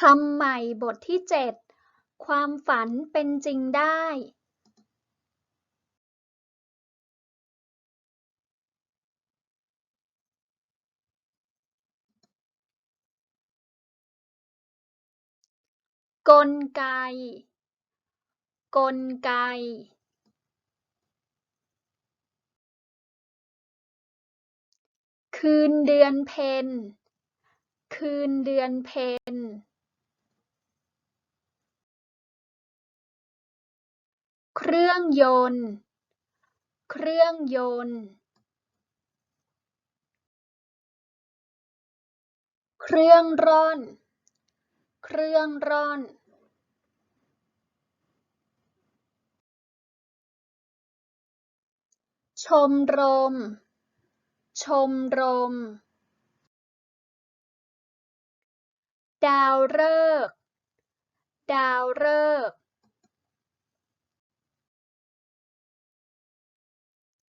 คำใหม่บทที่เจ็ดความฝันเป็นจริงได้ กลไก กลไก คืนเดือนเพ็ญคืนเดือนเพ็ญ รื่องยนต์ เครื่องยนต์ เครื่องร่อน เครื่องร่อน ชมรม ชมรม ดาวฤกษ์ดาวฤกษ์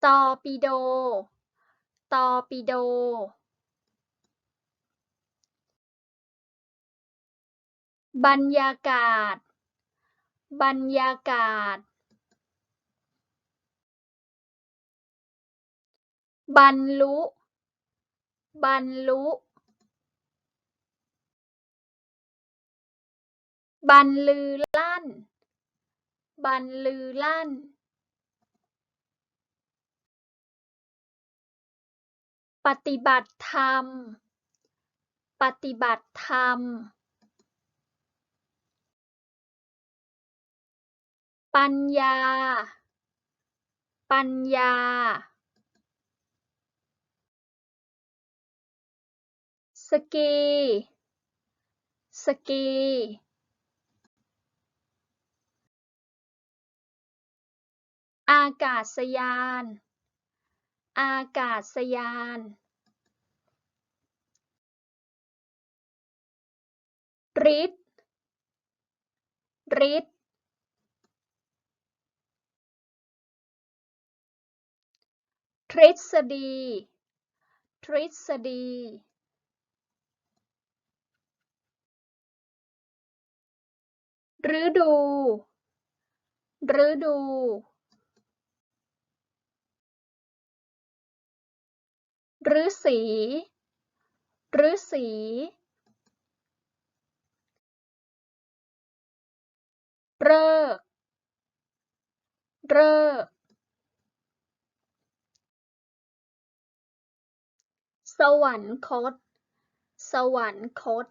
ตอร์ปิโด ตอร์ปิโดบรรยากาศ บรรยากาศ บรรลุ บรรลุ บรรลือลั่น บรรลือลั่น ปฏิบัติธรรม ปฏิบัติธรรม ปัญญา ปัญญา สกี สกี อากาศยานอากาศยาน ฤทธิ์ฤทธิ์ทฤษฎี ทฤษฎี ฤดู ฤดูฤๅษีฤๅษี ฤกษ์ฤกสวรรคต สวรรคต